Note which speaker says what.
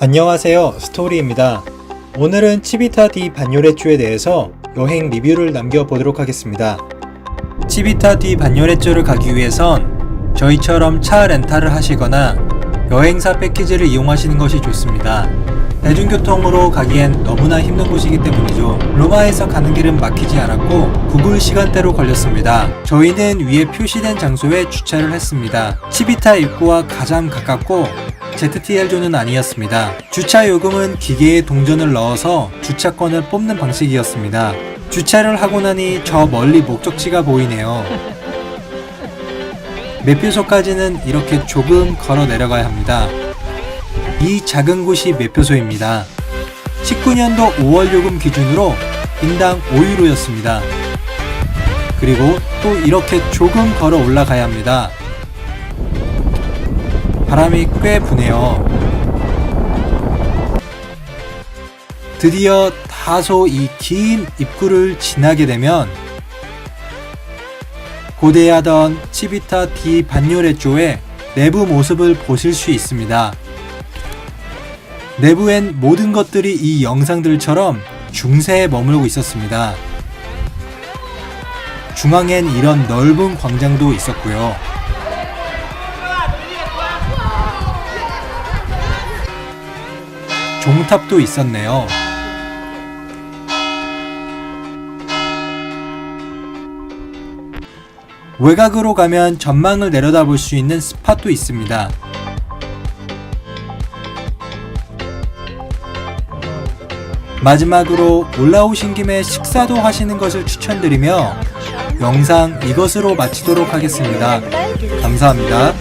Speaker 1: 안녕하세요 스토리입니다 오늘은 치비타 디 반요레쭈에 대해서 여행 리뷰를 남겨보도록 하겠습니다 치비타 디 반요레쭈를 가기 위해선 저희처럼 차 렌탈을 하시거나 여행사 패키지를 이용하시는 것이 좋습니다 대중교통으로 가기엔 너무나 힘든 곳이기 때문이죠. 로마에서 가는 길은 막히지 않았고 구글 시간대로 걸렸습니다. 저희는 위에 표시된 장소에 주차를 했습니다. 치비타 입구와 가장 가깝고 ZTL존은 아니었습니다. 주차 요금은 기계에 동전을 넣어서 주차권을 뽑는 방식이었습니다. 주차를 하고 나니 저 멀리 목적지가 보이네요. 매표소까지는 이렇게 조금 걸어 내려가야 합니다. 이 작은 곳이 매표소입니다. 19년도 5월 요금 기준으로 인당 5유로였습니다. 그리고 또 이렇게 조금 걸어 올라가야 합니다. 바람이 꽤 부네요. 드디어 다소 이 긴 입구를 지나게 되면 고대하던 치비타 디 반요레조의 내부 모습을 보실 수 있습니다. 내부엔 모든 것들이 이 영상들처럼 중세에 머물고 있었습니다. 중앙엔 이런 넓은 광장도 있었고요. 종탑도 있었네요. 외곽으로 가면 전망을 내려다볼 수 있는 스팟도 있습니다. 마지막으로 올라오신 김에 식사도 하시는 것을 추천드리며 영상 이것으로 마치도록 하겠습니다. 감사합니다.